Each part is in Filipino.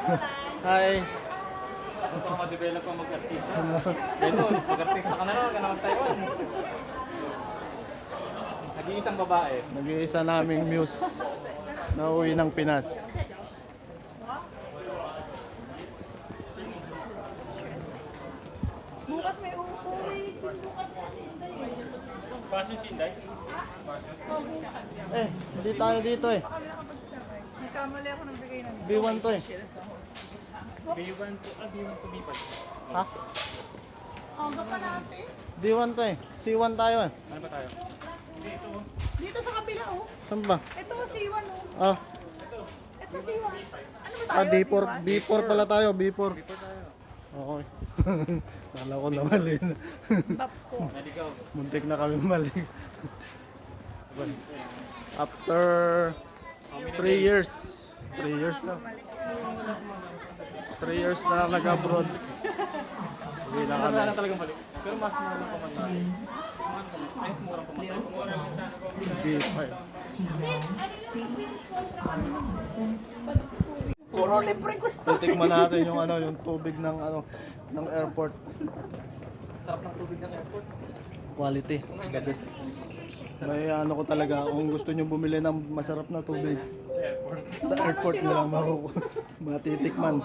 Hi. Gusto ko ma-develop ang mag-artista. Ganun, mag-artista ka na rin, ka na mag-Taiwan. Nag-iisang babae. Nag-iisa naming muse na uwi ng Pinas. Bukas may uuwi. Bukas Fashion Chinday? Eh, hindi tayo dito eh. Nagkamali ako ng bigay ng B1 to eh. B1 to, ah, B1 to B5. Ha? Aga pa natin. B1 to eh. C1 tayo eh. Ano ba tayo? Dito sa kabila oh. Saan ba? Ito C1 oh. Ah, Ito C1. Ano ba tayo? ah B4, B4 pala tayo, B4. Okay. Kala ko na mali na. Bap ko. Muntik na kami mali. After 3 years. 3 years na. 3 years na nag-abroad. Hindi na kami. Wala talagang mali. Pero mas mura lang pamasahe. Mas mura pamasahe. B5. Puro libre gusto. Titikman natin yung ano, yung tubig ng ano ng airport. Sarap ng tubig ng airport. Quality. The best. May ano ko talaga, kung gusto nyo bumili ng masarap na tubig, Sa airport. nyo lang makuku- matitikman.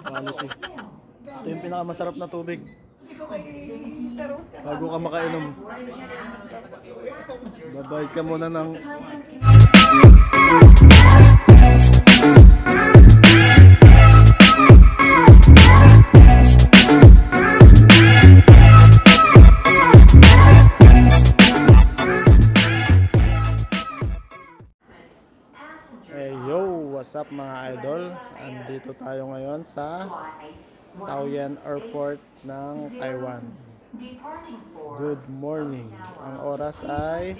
Quality. Ito yung pinakamasarap na tubig. Bago ka makainom. Babayad ka muna ng up mga idol? Andito tayo ngayon sa Taoyuan Airport ng Taiwan. Good morning. Ang oras ay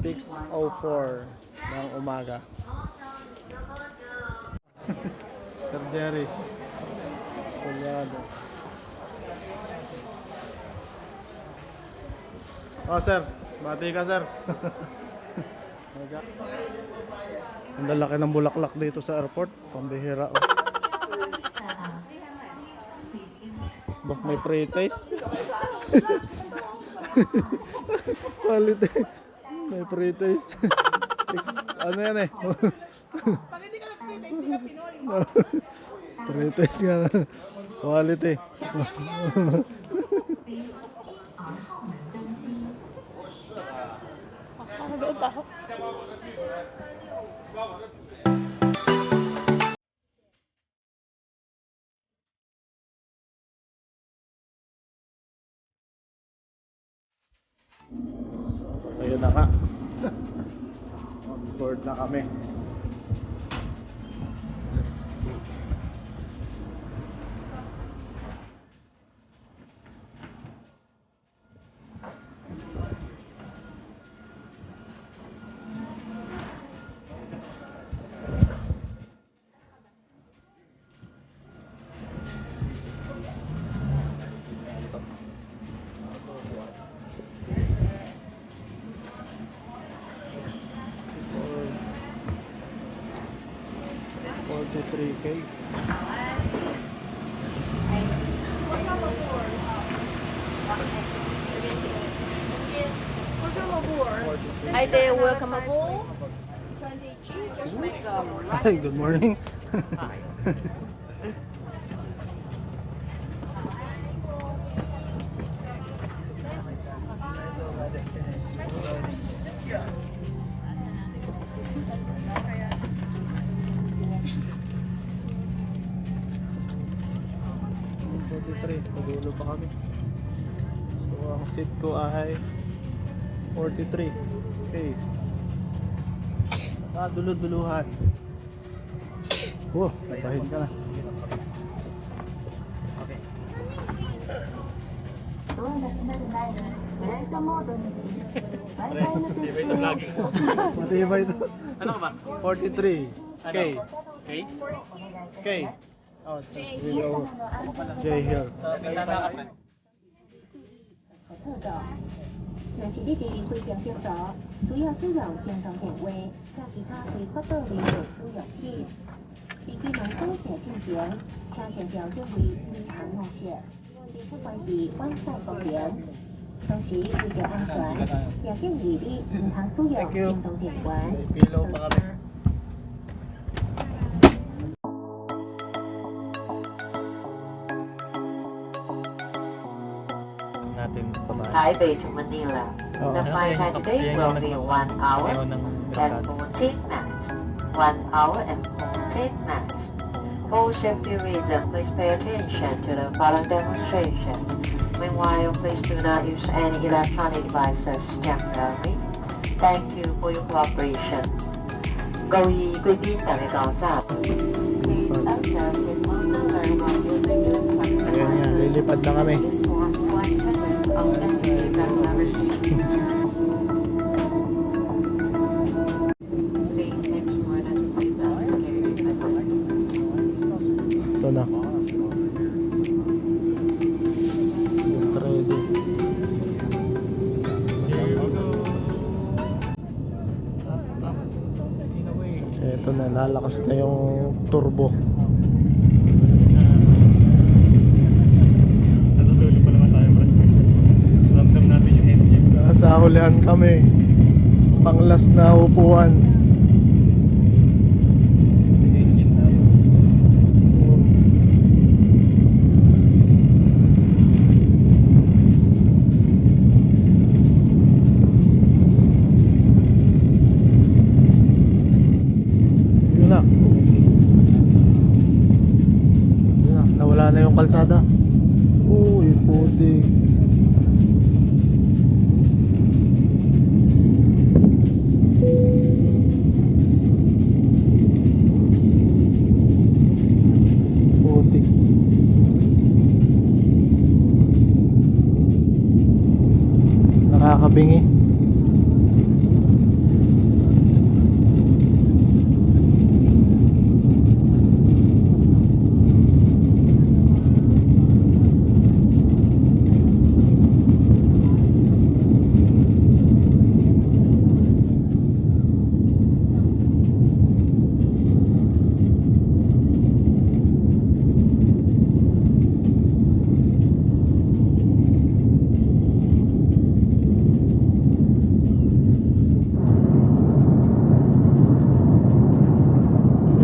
6.04 ng umaga. Sir Jerry. Kulyado. Oh sir, bati ka sir. Ang lalaki ng bulaklak dito sa airport. Pambihira. Oh. Bak may pre-taste. Quality. May pre-taste. ano yan eh? Pag hindi ka nagpita, hindi ka Pinoy. pre-taste nga. Quality. Ako? Ayun na nga. Board na kami. Hi there, welcome aboard. 20G, just make a right. Hi, good morning. Forty-three, padulo pa kami. So, ang seat ko ay 43. Okay. Ah, dulo-duluhan. Oh, nagbahin ka na. Di ba ito vlogging? Matibay ito. Ano ba? 43. K. Okay? K. Oh, tapos below. J here. Sa Quintana ka, friend. 测照。若是你直非常停车，需要使用行动电话，或其他非发道路的使用器。司机们高速进行，车线调整为绿行路线，地区关系弯道方便。同时为着安全，也建议你唔通输入行动电话，Taipei to Manila. Oh. The flight time today will be 1 hour and 14 minutes. 1 hour and 14 minutes. For safety reasons, please pay attention to the following demonstration. Meanwhile, please do not use any electronic devices temporarily. Thank you for your cooperation. Going to the Câu y quý vị tại đây có giảm. Ayan nga, lilipad na kami. Ito na. Get ready. Ito na, lalakas na yung turbo. Nasa hulihan kami. Panglas na upuan. Engine na. Yun na. Yun na, nawala na yung kalsada. Uy, putik. Putik. Nakakabingi.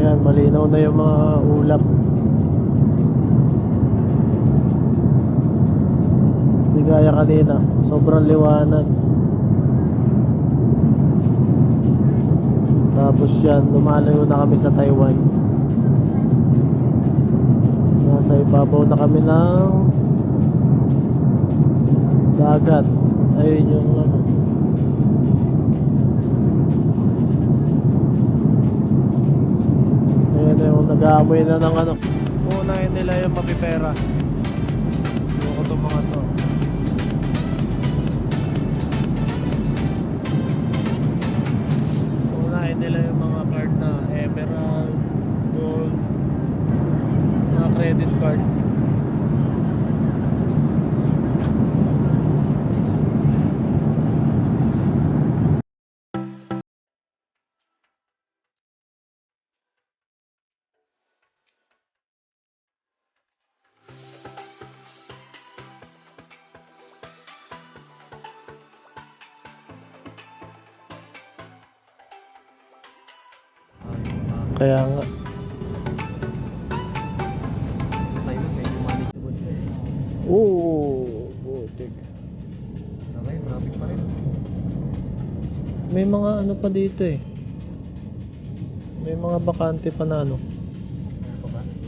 Ayan, malinaw na yung mga ulap. Gaya kanina. Sobrang liwanag. Tapos yan, lumalayo na kami sa Taiwan. Nasa ibabaw na kami ng dagat. Ayun yung ano. Ayan na yung nag-aamoy na ng ano. Unahin nila yung mapipera. Ko mga to. Nila yung mga card na Emerald, Gold, mga credit card. Kaya nga. Oo, butik. Okay, traffic pa rin. May mga ano pa dito eh. May mga bakante pa na ano.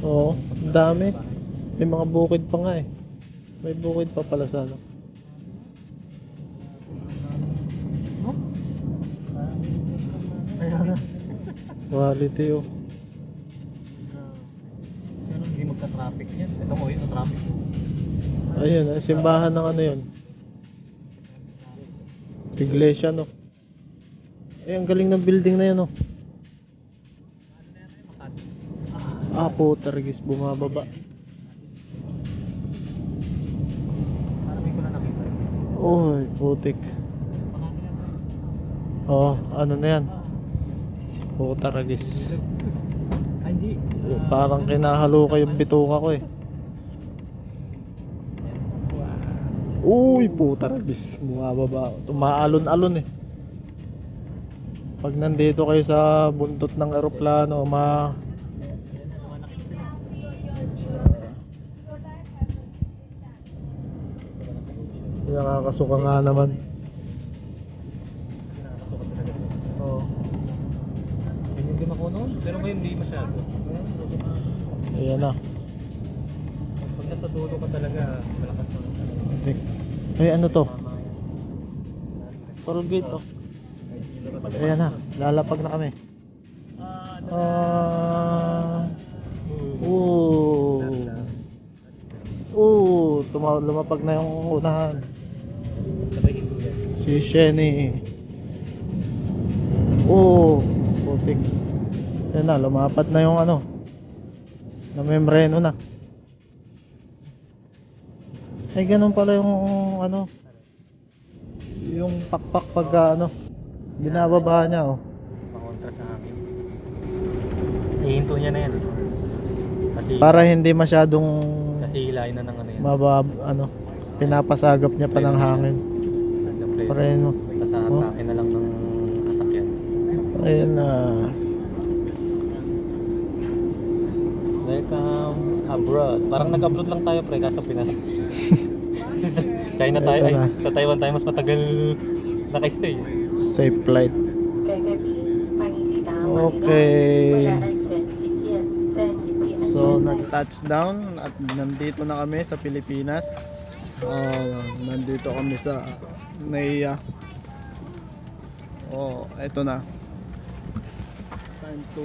Oo, dami. May mga bukid pa nga eh. May bukid pa pala sa ano. Quality oh. Pero hindi magka-traffic yan. Ito ko, ito traffic. Ayun, ang simbahan ng ano yun. Iglesia no. Eh, ang galing ng building na yun oh. Ah, putergis, bumababa. Parang may ko na nakita. Uy, putik. Oh, ano na yan? Si puta ragis. Hindi. Parang kinahalo ko yung bituka ko eh. Uy, puta ragis. Bumababa. Tumaalon-alon eh. Pag nandito kayo sa buntot ng eroplano, ma... Nakakasuka nga naman. Pero ngayon hindi masyado. Ayan na. Pag nasa dulo ka talaga, malakas na. Ay, ano to? Parang gate oh. Ayan na, lalapag na kami. Ah. Oo. Oo, tuma lumapag na yung unahan. Si Shenny. Oo, putik. Ayan na, lumapad na yung ano. Na membreno na. Ay, ganun pala yung ano. Yung pakpak pag ano. Binababa niya oh. Pakontra sa amin. Ihinto niya na yan. Kasi, Para hindi masyadong kasi hilahin na ng ano yan. mabab ano. Pinapasagap niya pa ng hangin. Sa play. Para yun oh. Na lang ng sasakyan. Ayun na. Welcome abroad. Parang nag-abroad lang tayo pre, kaso Pinas. sa China tayo, ay, sa Taiwan tayo mas matagal naka-stay. Safe flight. Okay. So, nag-touchdown at nandito na kami sa Pilipinas. Oh, nandito kami sa Naiya. Oh, eto na. Time to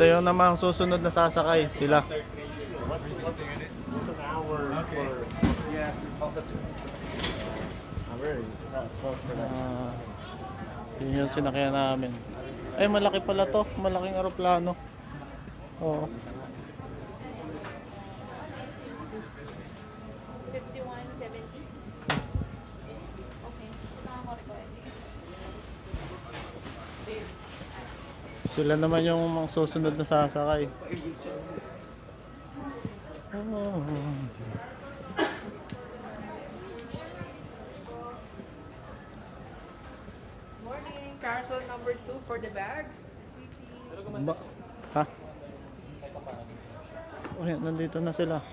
Ito yung namang susunod na sasakay sila. Ah, yun yung sinakyan namin. Ay, malaki pala to. Malaking aeroplano. Oo. Sila naman yung mga susunod na sasakay. Oh. Morning. Carousel number two for the bags. Sweetie. Ba? Ha? Uy, nandito na sila.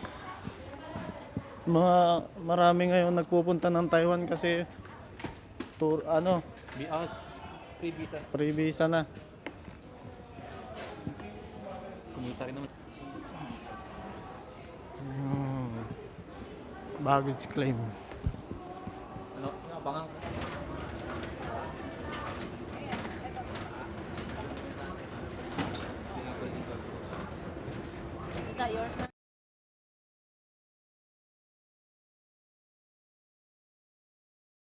Mga marami ngayon nagpupunta ng Taiwan kasi tour ano, Be out. Free visa. free visa na. Kumita rin naman. Hmm. Baggage claim.